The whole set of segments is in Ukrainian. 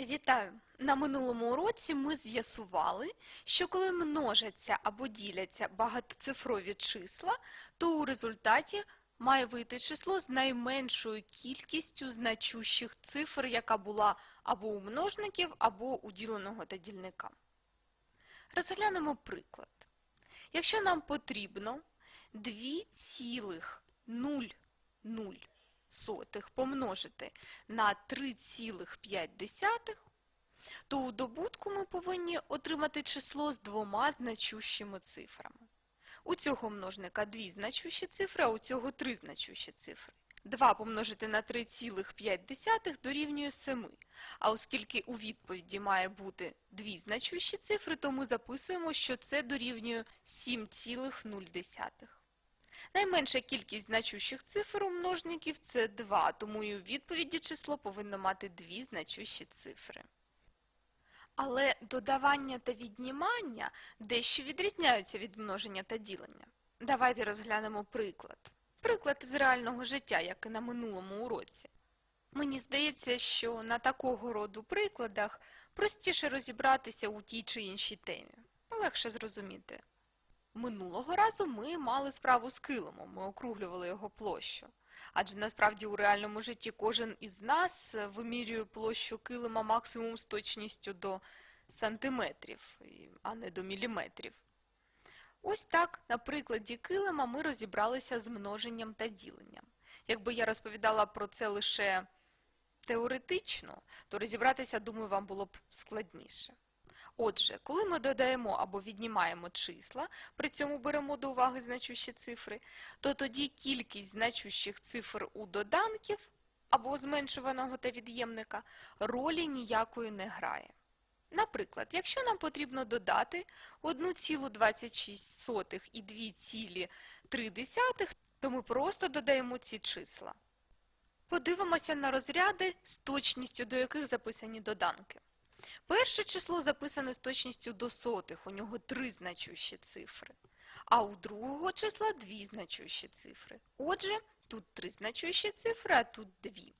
Вітаю! На минулому уроці ми з'ясували, що коли множаться або діляться багатоцифрові числа, то у результаті має вийти число з найменшою кількістю значущих цифр, яка була або у множників, або у діленого та дільника. Розглянемо приклад. Якщо нам потрібно 2,00 сотих помножити на 3,5, то у добутку ми повинні отримати число з двома значущими цифрами. У цього множника дві значущі цифри, а у цього три значущі цифри. 2 помножити на 3,5 дорівнює 7. А оскільки у відповіді має бути дві значущі цифри, то ми записуємо, що це дорівнює 7,0. Найменша кількість значущих цифр у множників – це 2, тому і у відповіді число повинно мати дві значущі цифри. Але додавання та віднімання дещо відрізняються від множення та ділення. Давайте розглянемо приклад. Приклад з реального життя, як і на минулому уроці. Мені здається, що на такого роду прикладах простіше розібратися у тій чи іншій темі. Легше зрозуміти. Минулого разу ми мали справу з килимом, ми округлювали його площу. Адже насправді у реальному житті кожен із нас вимірює площу килима максимум з точністю до сантиметрів, а не до міліметрів. Ось так, на прикладі килима ми розібралися з множенням та діленням. Якби я розповідала про це лише теоретично, то розібратися, думаю, вам було б складніше. Отже, коли ми додаємо або віднімаємо числа, при цьому беремо до уваги значущі цифри, то тоді кількість значущих цифр у доданків або зменшуваного та від'ємника ролі ніякої не грає. Наприклад, якщо нам потрібно додати 1,26 і 2,3, то ми просто додаємо ці числа. Подивимося на розряди, з точністю до яких записані доданки. Перше число записане з точністю до сотих, у нього три значущі цифри. А у другого числа дві значущі цифри. Отже, тут три значущі цифри, а тут дві.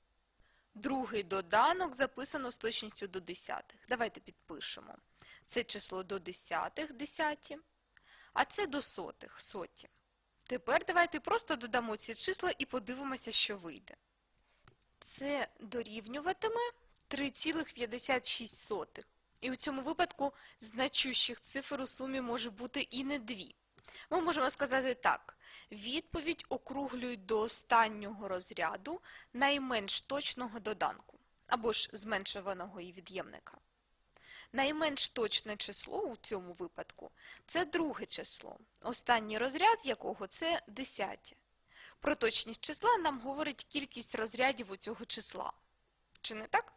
Другий доданок записано з точністю до десятих. Давайте підпишемо. Це число до десятих десяті, а це до сотих соті. Тепер давайте просто додамо ці числа і подивимося, що вийде. Це дорівнюватиме 3,56. І у цьому випадку значущих цифр у сумі може бути і не дві. Ми можемо сказати так. Відповідь округлюють до останнього розряду найменш точного доданку, або ж зменшуваного і від'ємника. Найменш точне число у цьому випадку – це друге число, останній розряд якого – це десяті. Про точність числа нам говорить кількість розрядів у цього числа. Чи не так?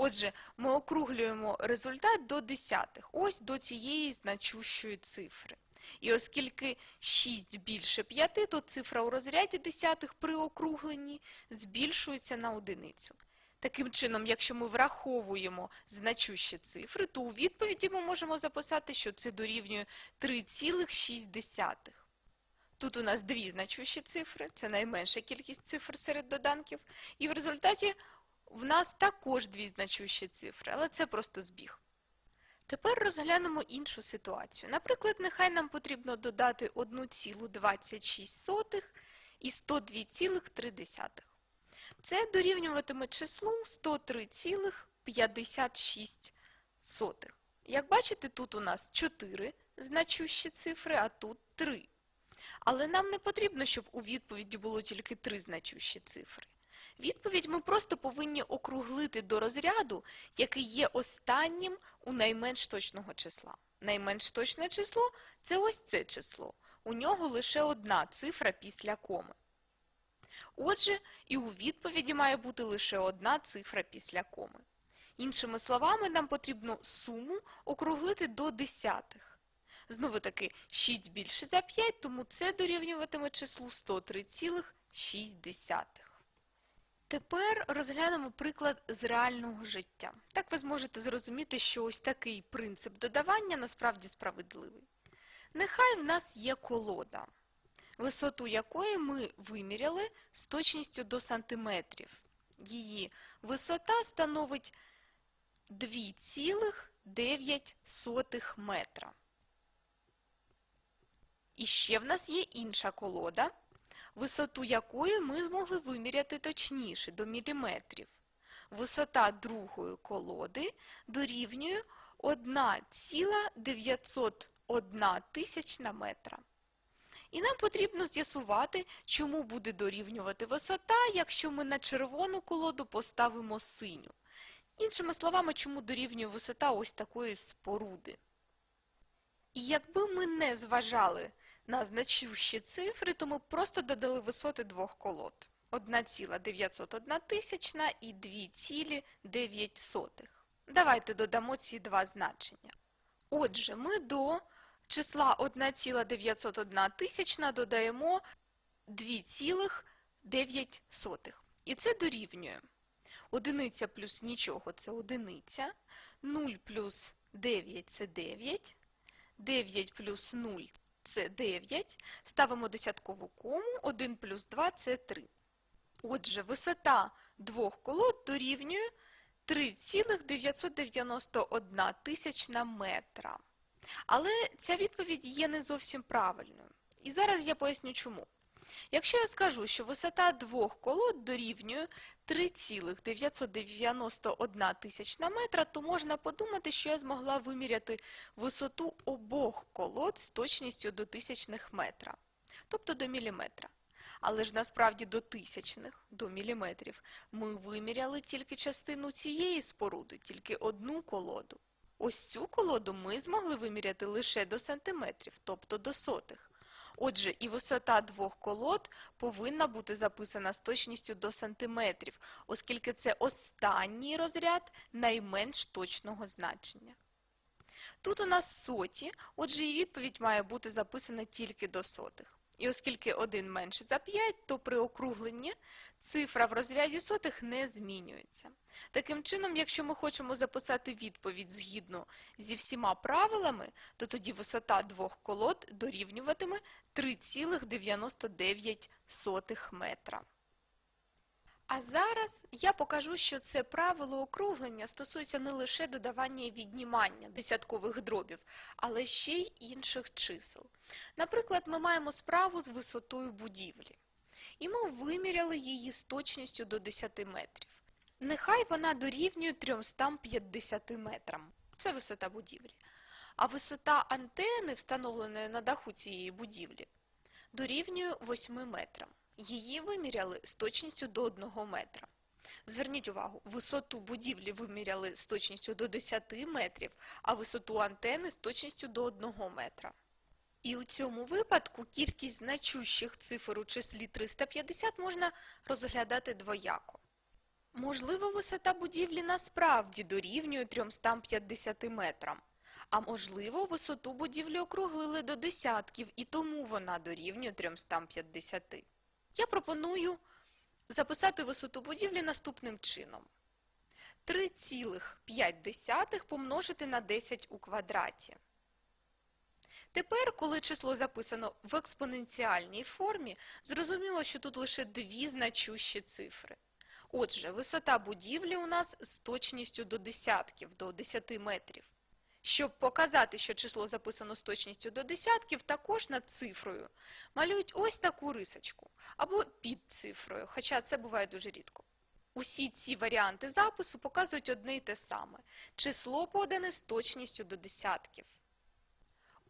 Отже, ми округлюємо результат до десятих, ось до цієї значущої цифри. І оскільки 6 більше 5, то цифра у розряді десятих при округленні збільшується на одиницю. Таким чином, якщо ми враховуємо значущі цифри, то у відповіді ми можемо записати, що це дорівнює 3,6. Тут у нас дві значущі цифри, це найменша кількість цифр серед доданків, і в результаті в нас також дві значущі цифри, але це просто збіг. Тепер розглянемо іншу ситуацію. Наприклад, нехай нам потрібно додати 1,26 і 102,3. Це дорівнюватиме числу 103,56. Як бачите, тут у нас 4 значущі цифри, а тут 3. Але нам не потрібно, щоб у відповіді було тільки 3 значущі цифри. Відповідь ми просто повинні округлити до розряду, який є останнім у найменш точного числа. Найменш точне число – це ось це число. У нього лише одна цифра після коми. Отже, і у відповіді має бути лише одна цифра після коми. Іншими словами, нам потрібно суму округлити до десятих. Знову таки, 6 більше за 5, тому це дорівнюватиме числу 103,6. Тепер розглянемо приклад з реального життя. Так ви зможете зрозуміти, що ось такий принцип додавання насправді справедливий. Нехай в нас є колода, висоту якої ми виміряли з точністю до сантиметрів. Її висота становить 2,9 метра. І ще в нас є інша колода, висоту якої ми змогли виміряти точніше, до міліметрів. Висота другої колоди дорівнює 1,901 тисячна метра. І нам потрібно з'ясувати, чому буде дорівнювати висота, якщо ми на червону колоду поставимо синю. Іншими словами, чому дорівнює висота ось такої споруди. І якби ми не зважали на значущі цифри, то ми просто додали висоти двох колод. 1,901 тисячна і 2,9. Давайте додамо ці два значення. Отже, ми до числа 1,901 тисячна додаємо 2,9. І це дорівнює. Одиниця плюс нічого – це одиниця, 0 плюс 9 – це 9, 9 плюс 0 – це 9, ставимо десяткову кому, 1 плюс 2 – це 3. Отже, висота двох колод дорівнює 3,991 тисячна метра. Але ця відповідь є не зовсім правильною. І зараз я поясню чому. Якщо я скажу, що висота двох колод дорівнює 3,991 тисячна метра, то можна подумати, що я змогла виміряти висоту обох колод з точністю до тисячних метра, тобто до міліметра. Але ж насправді до тисячних, до міліметрів, ми виміряли тільки частину цієї споруди, тільки одну колоду. Ось цю колоду ми змогли виміряти лише до сантиметрів, тобто до сотих. Отже, і висота двох колод повинна бути записана з точністю до сантиметрів, оскільки це останній розряд найменш точного значення. Тут у нас соті, отже і відповідь має бути записана тільки до сотих. І оскільки 1 менше за 5, то при округленні цифра в розряді сотих не змінюється. Таким чином, якщо ми хочемо записати відповідь згідно зі всіма правилами, то тоді висота двох колод дорівнюватиме 3,99 метра. А зараз я покажу, що це правило округлення стосується не лише додавання і віднімання десяткових дробів, але ще й інших чисел. Наприклад, ми маємо справу з висотою будівлі, і ми виміряли її з точністю до 10 метрів. Нехай вона дорівнює 350 метрам. Це висота будівлі. А висота антени, встановленої на даху цієї будівлі, дорівнює 8 метрам. Її виміряли з точністю до 1 метра. Зверніть увагу, висоту будівлі виміряли з точністю до 10 метрів, а висоту антени з точністю до 1 метра. І у цьому випадку кількість значущих цифр у числі 350 можна розглядати двояко. Можливо, висота будівлі насправді дорівнює 350 метрам, а можливо, висоту будівлі округлили до десятків, і тому вона дорівнює 350. Я пропоную записати висоту будівлі наступним чином. 3,5 помножити на 10 у квадраті. Тепер, коли число записано в експоненціальній формі, зрозуміло, що тут лише дві значущі цифри. Отже, висота будівлі у нас з точністю до десятків, до 10 метрів. Щоб показати, що число записано з точністю до десятків, також над цифрою малюють ось таку рисочку або під цифрою, хоча це буває дуже рідко. Усі ці варіанти запису показують одне й те саме. Число подане з точністю до десятків.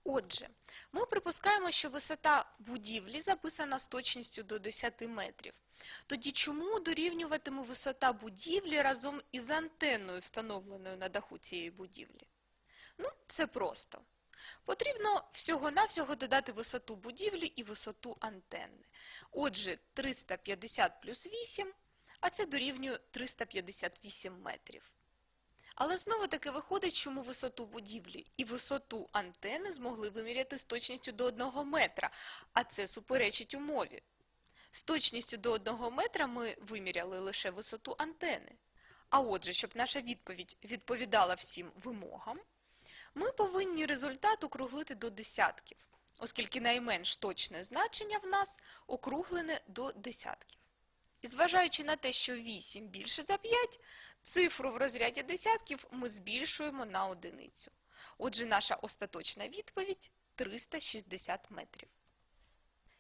Отже, ми припускаємо, що висота будівлі записана з точністю до 10 метрів. Тоді чому дорівнюватиме висота будівлі разом із антенною, встановленою на даху цієї будівлі? Ну, це просто. Потрібно всього-навсього додати висоту будівлі і висоту антенни. Отже, 350 плюс 8, а це дорівнює 358 метрів. Але знову-таки виходить, що ми висоту будівлі і висоту антени змогли виміряти з точністю до 1 метра, а це суперечить умові. З точністю до 1 метра ми виміряли лише висоту антени. А отже, щоб наша відповідь відповідала всім вимогам, ми повинні результат округлити до десятків, оскільки найменш точне значення в нас округлене до десятків. І зважаючи на те, що 8 більше за 5, Цифру в розряді десятків ми збільшуємо на одиницю. Отже, наша остаточна відповідь 360 метрів.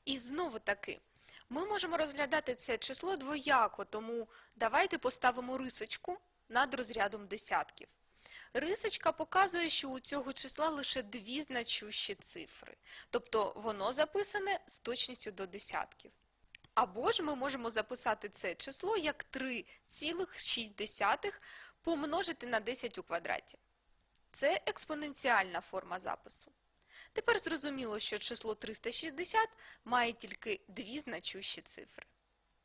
І знову таки, ми можемо розглядати це число двояко, тому давайте поставимо рисочку над розрядом десятків. Рисочка показує, що у цього числа лише дві значущі цифри, тобто воно записане з точністю до десятків. Або ж ми можемо записати це число як 3,6 помножити на 10 у квадраті. Це експоненціальна форма запису. Тепер зрозуміло, що число 360 має тільки дві значущі цифри.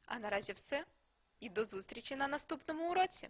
А наразі все. І до зустрічі на наступному уроці!